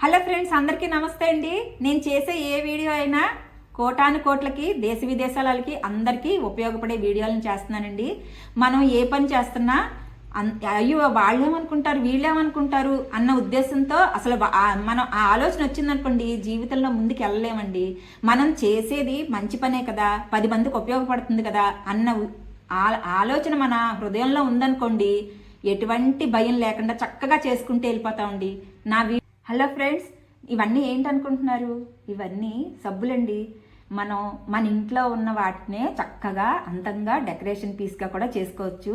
Hello friends అందరికీ నమస్తే అండి. నేను చేసే ఏ వీడియో అయినా కోటాను కోట్లకి దేశ విదేశాలకి అందరికీ ఉపయోగపడే వీడియోలను చేస్తున్నానండి. మనం ఏ పని చేస్తున్నా అన్- అయ్యో వాళ్ళేమనుకుంటారు వీళ్ళేమనుకుంటారు అన్న ఉద్దేశంతో అసలు మనం ఆ ఆలోచన వచ్చిందనుకోండి జీవితంలో ముందుకు వెళ్ళలేమండి. మనం చేసేది మంచి పనే కదా పది మందికి ఉపయోగపడుతుంది కదా అన్న ఉ- ఆ- ఆలోచన మన హృదయంలో ఉందనుకోండి ఎటువంటి భయం లేకుండా చక్కగా చేసుకుంటూ వెళ్ళిపోతామండి. నా హలో ఫ్రెండ్స్ ఇవన్నీ ఏంటనుకుంటున్నారు? ఇవన్నీ సబ్బులండి. మనం మన ఇంట్లో ఉన్న వాటినే చక్కగా అందంగా డెకరేషన్ పీస్గా కూడా చేసుకోవచ్చు.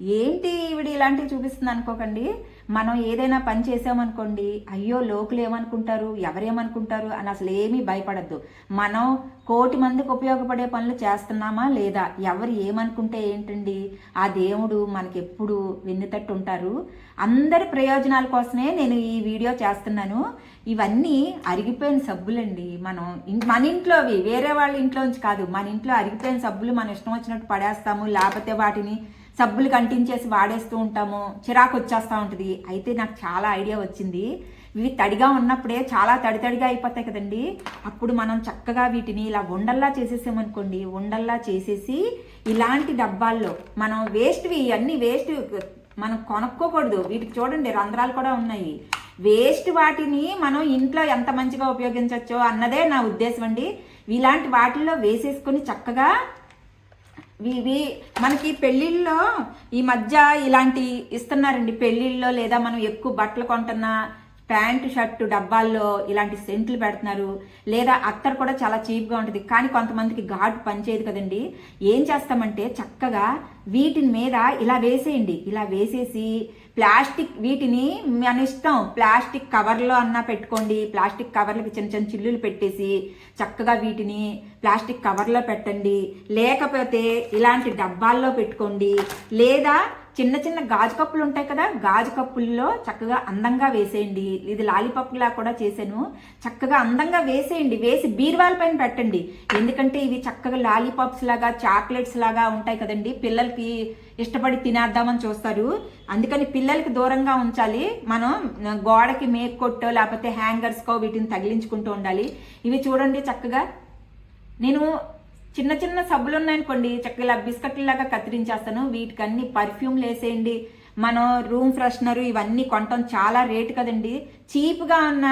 ఏంటి ఈవిడ ఇలాంటివి చూపిస్తుంది అనుకోకండి. మనం ఏదైనా పని చేసామనుకోండి అయ్యో లోకులు ఏమనుకుంటారు ఎవరేమనుకుంటారు అని అసలు ఏమీ భయపడద్దు. మనం కోటి మందికి ఉపయోగపడే పనులు చేస్తున్నామా లేదా ఎవరు ఏమనుకుంటే ఏంటండి? ఆ దేవుడు మనకి ఎప్పుడు వెన్నుతట్టు ఉంటారు. అందరి ప్రయోజనాల కోసమే నేను ఈ వీడియో చేస్తున్నాను. ఇవన్నీ అరిగిపోయిన సబ్బులండి. మనం మన ఇంట్లోవి వేరే వాళ్ళ ఇంట్లోంచి కాదు. మన ఇంట్లో అరిగిపోయిన సబ్బులు మన ఇష్టం వచ్చినట్టు పడేస్తాము లేకపోతే వాటిని సబ్బులు కంటించేసి వాడేస్తూ ఉంటాము చిరాకు వచ్చేస్తూ ఉంటుంది. అయితే నాకు చాలా ఐడియా వచ్చింది. ఇవి తడిగా ఉన్నప్పుడే చాలా తడి తడిగా అయిపోతాయి కదండి. అప్పుడు మనం చక్కగా వీటిని ఇలా ఉండల్లా చేసేసామనుకోండి ఉండల్లా చేసేసి ఇలాంటి డబ్బాల్లో మనం వేస్ట్వి అన్ని వేస్ట్ మనం కొనుక్కోకూడదు. వీటికి చూడండి రంధ్రాలు కూడా ఉన్నాయి. వేస్ట్ వాటిని మనం ఇంట్లో ఎంత మంచిగా ఉపయోగించవచ్చో అన్నదే నా ఉద్దేశం అండి. ఇలాంటి వాటిల్లో వేసేసుకొని చక్కగా ఇవి మనకి పెళ్ళిళ్ళలో ఈ మధ్య ఇలాంటి ఇస్తున్నారండి. పెళ్ళిళ్ళలో లేదా మనం ఎక్కువ బట్టలు కొంటున్నా ప్యాంటు షర్టు డబ్బాల్లో ఇలాంటి సెంట్లు పెడుతున్నారు. లేదా అత్తర్ కూడా చాలా చీప్గా ఉంటుంది. కానీ కొంతమందికి ఘాటు పనిచేయదు కదండి. ఏం చేస్తామంటే చక్కగా వీటిని మీద ఇలా వేసేయండి. ఇలా వేసేసి ప్లాస్టిక్ వీటిని మన ఇష్టం. ప్లాస్టిక్ కవర్లో అన్నా పెట్టుకోండి. ప్లాస్టిక్ కవర్లకి చిన్న చిన్న చిల్లులు పెట్టేసి చక్కగా వీటిని ప్లాస్టిక్ కవర్లో పెట్టండి. లేకపోతే ఇలాంటి డబ్బాల్లో పెట్టుకోండి. లేదా చిన్న చిన్న గాజు కప్పులు ఉంటాయి కదా గాజు కప్పుల్లో చక్కగా అందంగా వేసేయండి. ఇది లాలీపాప్లా కూడా చేశాను. చక్కగా అందంగా వేసేయండి. వేసి బీర్వాల పైన పెట్టండి. ఎందుకంటే ఇవి చక్కగా లాలీపాప్స్ లాగా చాక్లెట్స్ లాగా ఉంటాయి కదండి. పిల్లలకి ఇష్టపడి తినేద్దామని చూస్తారు. అందుకని పిల్లలకి దూరంగా ఉంచాలి. మనం గోడకి మేక్ కొట్టో లేకపోతే హ్యాంగర్స్కో వీటిని తగిలించుకుంటూ ఉండాలి. ఇవి చూడండి చక్కగా. నేను చిన్న చిన్న సబ్బులు ఉన్నాయనుకోండి చక్కగా ఇలా బిస్కెట్లు లాగా కత్తిరించేస్తాను. వీటికి అన్ని పర్ఫ్యూమ్లు వేసేయండి. మనం రూమ్ ఫ్రెషనర్ ఇవన్నీ కొనటం చాలా రేటు కదండి. చీప్గా ఉన్న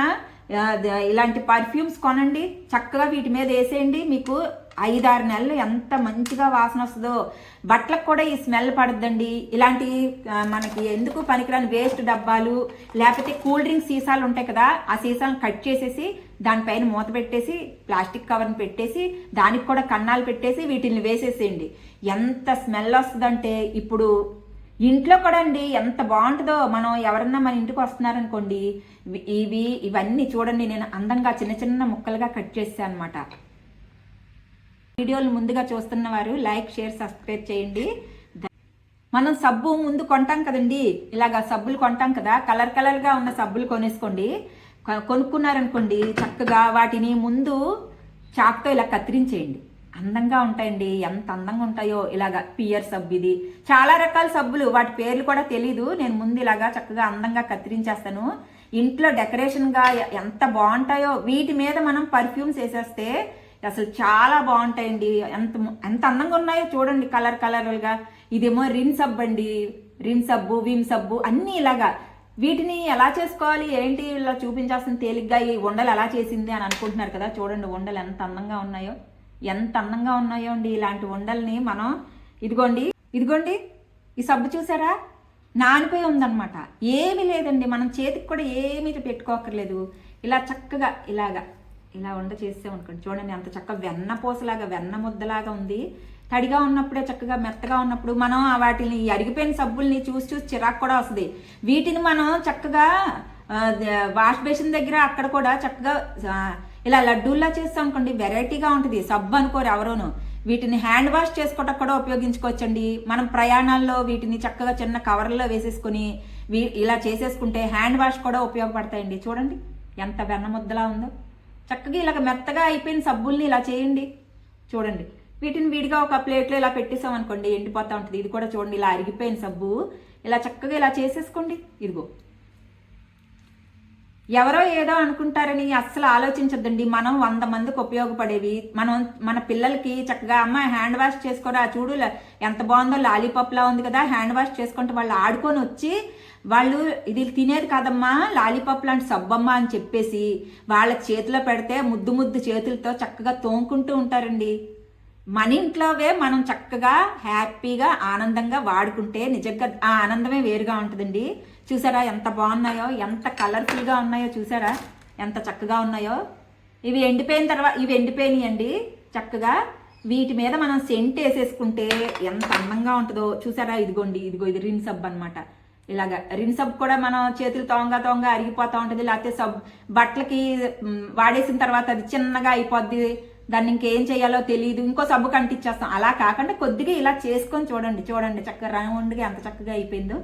ఇలాంటి పర్ఫ్యూమ్స్ కొనండి. చక్కగా వీటి మీద వేసేయండి. మీకు ఐదారు నెలలు ఎంత మంచిగా వాసన వస్తుందో. బట్టలకు కూడా ఈ స్మెల్ పడద్దండి. ఇలాంటి మనకి ఎందుకు పనికిరాని వేస్ట్ డబ్బాలు లేకపోతే కూల్ డ్రింక్ సీసాలు ఉంటాయి కదా ఆ సీసాలను కట్ చేసేసి దానిపైన మూత పెట్టేసి ప్లాస్టిక్ కవర్ని పెట్టేసి దానికి కూడా కన్నాలు పెట్టేసి వీటిని వేసేసేయండి. ఎంత స్మెల్ వస్తుందంటే ఇప్పుడు ఇంట్లో కూడా అండి ఎంత బాగుంటుందో. మనం ఎవరన్నా మన ఇంటికి వస్తున్నారనుకోండి ఇవి- ఇవి ఇవన్నీ చూడండి నేను అందంగా చిన్న చిన్న ముక్కలుగా కట్ చేసాను అనమాట వీడియోలు ముందుగా చూస్తున్న వారు లైక్ షేర్ సబ్స్క్రైబ్ చేయండి. మనం సబ్బు ముందు కొంటాం కదండి. ఇలాగా సబ్బులు కొంటాం కదా. కలర్ కలర్గా ఉన్న సబ్బులు కొనేసుకోండి. కొ- కొనుక్కున్నారనుకోండి చక్కగా వాటిని ముందు చాక్తో ఇలా కత్తిరించేయండి. అందంగా ఉంటాయండి. ఎంత అందంగా ఉంటాయో. ఇలాగా పియర్ సబ్బు ఇది. చాలా రకాల సబ్బులు. వాటి పేర్లు కూడా తెలీదు. నేను ముందు ఇలాగా చక్కగా అందంగా కత్తిరించేస్తాను. ఇంట్లో డెకరేషన్గా ఎంత బాగుంటాయో. వీటి మీద మనం పర్ఫ్యూమ్స్ వేసేస్తే అసలు చాలా బాగుంటాయండి. ఎంత ఎంత అందంగా ఉన్నాయో చూడండి కలర్ కలర్గా ఇదేమో రిన్ సబ్బు అండి. రిన్ సబ్బు విమ్ సబ్బు అన్నీ ఇలాగా. వీటిని ఎలా చేసుకోవాలి? ఏంటి? ఇలా చూపించాల్సిన తేలిగ్గా ఈ ఉండలు ఎలా చేసింది అని అనుకుంటున్నారు కదా. చూడండి ఉండలు ఎంత అందంగా ఉన్నాయో. ఎంత అందంగా ఉన్నాయో అండి ఇలాంటి ఉండల్ని మనం ఇదిగోండి ఇదిగోండి. ఈ సబ్బు చూసారా? నానిపోయి ఉందన్నమాట. ఏమీ లేదండి. మనం చేతికి కూడా ఏమీ పెట్టుకోకర్లేదు ఇలా చక్కగా ఇలాగా. ఇలా ఉండ చేసామనుకోండి చూడండి అంత చక్కగా వెన్న పూసలాగా వెన్న ముద్దలాగా ఉంది. తడిగా ఉన్నప్పుడే చక్కగా మెత్తగా ఉన్నప్పుడు మనం వాటిని అరిగిపోయిన సబ్బుల్ని చూసి చూసి చిరాకు కూడా వస్తుంది. వీటిని మనం చక్కగా వాష్ బేసిన్ దగ్గర అక్కడ కూడా చక్కగా ఇలా లడ్డూల్లా చేస్తాం అనుకోండి వెరైటీగా ఉంటుంది. సబ్బు అనుకోరు ఎవరోను. వీటిని హ్యాండ్ వాష్ చేసుకోవటం కూడా ఉపయోగించుకోవచ్చండి. మనం ప్రయాణాల్లో వీటిని చక్కగా చిన్న కవర్లో వేసేసుకొని వీ ఇలా చేసేసుకుంటే హ్యాండ్ వాష్ కూడా ఉపయోగపడతాయండి. చూడండి ఎంత వెన్న ముద్దలా ఉందో. చక్కగా ఇలాగ మెత్తగా అయిపోయిన సబ్బుల్ని ఇలా చేయండి. చూడండి. వీటిని విడిగా ఒక ప్లేట్లో ఇలా పెట్టేసాం అనుకోండి ఎండిపోతా ఉంటుంది. ఇది కూడా చూడండి ఇలా అరిగిపోయిన సబ్బు. ఇలా చక్కగా ఇలా చేసేసుకోండి. ఇదిగో. ఎవరో ఏదో అనుకుంటారని అస్సలు ఆలోచించొద్దండి. మనం వంద మందికి ఉపయోగపడేవి. మనం మన పిల్లలకి చక్కగా అమ్మ హ్యాండ్ వాష్ చేసుకోరా చూడు ఎంత బాగుందో లాలీపాప్లా ఉంది కదా హ్యాండ్ వాష్ చేసుకుంటే వాళ్ళు ఆడుకొని వచ్చి వాళ్ళు ఇది తినేది కాదమ్మా లాలీపాప్ లాంటి సబ్బమ్మ అని చెప్పేసి వాళ్ళ చేతిలో పెడితే ముద్దు ముద్దు చేతులతో చక్కగా తోముకుంటూ ఉంటారండి. మన ఇంట్లోవే మనం చక్కగా హ్యాపీగా ఆనందంగా వాడుకుంటే నిజంగా ఆ ఆనందమే వేరుగా ఉంటుందండి. చూసారా ఎంత బాగున్నాయో ఎంత కలర్ఫుల్గా ఉన్నాయో చూసారా? ఎంత చక్కగా ఉన్నాయో? ఇవి ఎండిపోయిన తర్వాత ఇవి ఎండిపోయినాయండి చక్కగా. వీటి మీద మనం సెంట్ వేసేసుకుంటే ఎంత అందంగా ఉంటుందో చూసారా? ఇదిగోండి ఇదిగో ఇది రిన్ సబ్ అనమాట ఇలాగా రిన్ సబ్ కూడా మనం చేతులు తోంగా తోంగా అరిగిపోతూ ఉంటుంది లేకపోతే సబ్ బట్టలకి వాడేసిన తర్వాత అది చిన్నగా అయిపోద్ది. దాన్ని ఇంకేం చేయాలో తెలియదు ఇంకో సబ్బు కంటిచ్చేస్తాం. అలా కాకుండా కొద్దిగా ఇలా చేసుకొని చూడండి చూడండి. చక్కగా రౌండ్గా ఎంత చక్కగా అయిపోయిందో.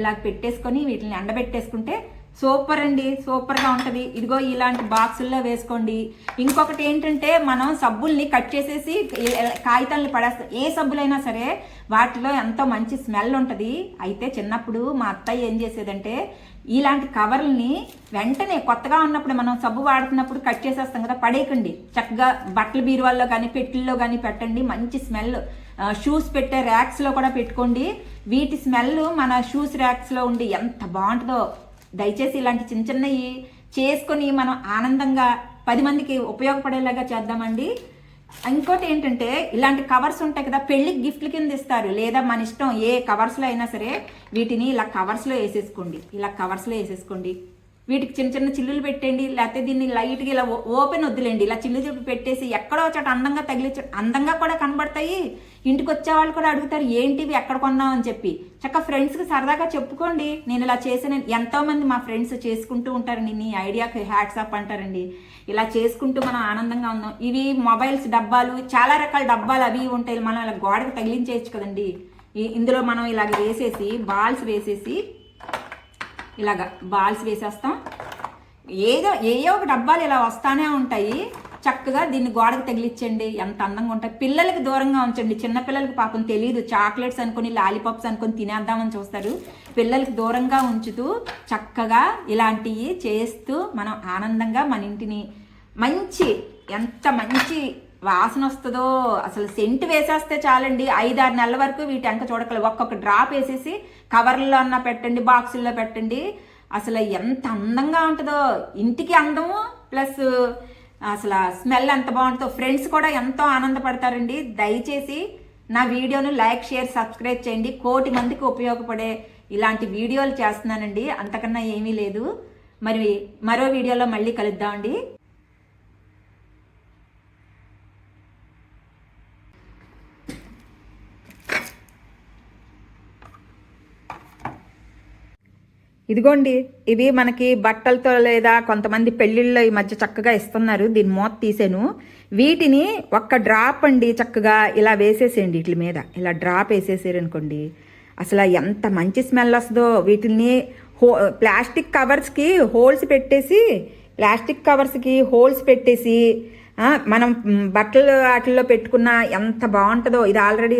ఇలా పెట్టేసుకొని వీటిని ఎండబెట్టేసుకుంటే సూపర్ అండి సూపర్గా ఉంటుంది. ఇదిగో ఇలాంటి బాక్సుల్లో వేసుకోండి. ఇంకొకటి ఏంటంటే మనం సబ్బుల్ని కట్ చేసేసి కాగితాలని పడేస్తాం ఏ సబ్బులైనా సరే వాటిలో ఎంతో మంచి స్మెల్ ఉంటుంది. అయితే చిన్నప్పుడు మా అత్తయ్య ఏం చేసేదంటే ఇలాంటి కవర్లని వెంటనే కొత్తగా ఉన్నప్పుడు మనం సబ్బు వాడుతున్నప్పుడు కట్ చేసేస్తాం కదా పడేయకండి. చక్కగా బట్టల బీరువాల్లో కానీ పెట్టిల్లో కానీ పెట్టండి. మంచి స్మెల్. షూస్ పెట్టే ర్యాక్స్లో కూడా పెట్టుకోండి. వీటి స్మెల్ మన షూస్ ర్యాక్స్లో ఉండి ఎంత బాగుంటుందో. దయచేసి ఇలాంటి చిన్న చిన్నవి చేసుకొని మనం ఆనందంగా పది మందికి ఉపయోగపడేలాగా చేద్దామండి. ఇంకోటి ఏంటంటే ఇలాంటి కవర్స్ ఉంటాయి కదా పెళ్ళికి గిఫ్ట్ల కింద ఇస్తారు. లేదా మన ఇష్టం ఏ కవర్స్లో అయినా సరే వీటిని ఇలా కవర్స్లో వేసేసుకోండి. ఇలా కవర్స్లో వేసేసుకోండి. వీటికి చిన్న చిన్న చిల్లులు పెట్టండి లేకపోతే దీన్ని లైట్గా ఇలా ఓపెన్ వద్దులేండి. ఇలా చిల్లు చెప్పి పెట్టేసి ఎక్కడో చోట అందంగా తగిలించ అందంగా కూడా కనబడతాయి. ఇంటికి వచ్చే వాళ్ళు కూడా అడుగుతారు ఏంటివి ఎక్కడ కొన్నావు? అని చెప్పి. చక్క ఫ్రెండ్స్కి సరదాగా చెప్పుకోండి. నేను ఇలా చేసిన ఎంతోమంది మా ఫ్రెండ్స్ చేసుకుంటూ ఉంటారండి. నీ ఐడియాకి హ్యాట్స్ అప్ అంటారండి. ఇలా చేసుకుంటూ మనం ఆనందంగా ఉన్నాం. ఇవి మొబైల్స్ డబ్బాలు చాలా రకాల డబ్బాలు అవి ఉంటాయి. మనం ఇలా గోడకు తగిలించేయచ్చు కదండి. ఇందులో మనం ఇలాగ వేసేసి బాల్స్ వేసేసి ఇలాగ బాల్స్ వేసేస్తాం. ఏదో ఏయో ఒక డబ్బాలు ఇలా వస్తానే ఉంటాయి. చక్కగా దీన్ని గోడకు తగిలించండి. ఎంత అందంగా ఉంటాయి పిల్లలకి దూరంగా ఉంచండి. చిన్నపిల్లలకి పాపం తెలియదు చాక్లెట్స్ అనుకొని లాలీపాప్స్ అనుకొని తినేద్దామని చూస్తారు. పిల్లలకి దూరంగా ఉంచుతూ చక్కగా ఇలాంటివి చేస్తూ మనం ఆనందంగా మన ఇంటిని మంచి ఎంత మంచి వాసన వస్తుందో అసలు సెంట్ వేసేస్తే చాలండి. ఐదారు నెలల వరకు వీటి అంక చూడకలు. ఒక్కొక్క డ్రాప్ వేసేసి కవర్లలో అన్న పెట్టండి బాక్సుల్లో పెట్టండి. అసలు ఎంత అందంగా ఉంటుందో. ఇంటికి అందము ప్లస్ అసలు స్మెల్ ఎంత బాగుంటుందో. ఫ్రెండ్స్ కూడా ఎంతో ఆనందపడతారండి. దయచేసి నా వీడియోను లైక్ షేర్ సబ్స్క్రైబ్ చేయండి. కోటి మందికి ఉపయోగపడే ఇలాంటి వీడియోలు చేస్తున్నానండి. అంతకన్నా ఏమీ లేదు. మరి మరో వీడియోలో మళ్ళీ కలుద్దామండి. ఇదిగోండి ఇవి మనకి బట్టలతో లేదా కొంతమంది పెళ్ళిళ్ళలో ఈ మధ్య చక్కగా ఇస్తున్నారు. దీని మూత తీసాను. వీటిని ఒక్క డ్రాప్ అండి చక్కగా ఇలా వేసేసేయండి వీటి మీద. ఇలా డ్రాప్ వేసేసారు అనుకోండి అసలు ఎంత మంచి స్మెల్ వస్తుందో. వీటిని హో ప్లాస్టిక్ కవర్స్కి హోల్స్ పెట్టేసి ప్లాస్టిక్ కవర్స్కి హోల్స్ పెట్టేసి మనం బట్టలు వాటిల్లో పెట్టుకున్న ఎంత బాగుంటుందో. ఇది ఆల్రెడీ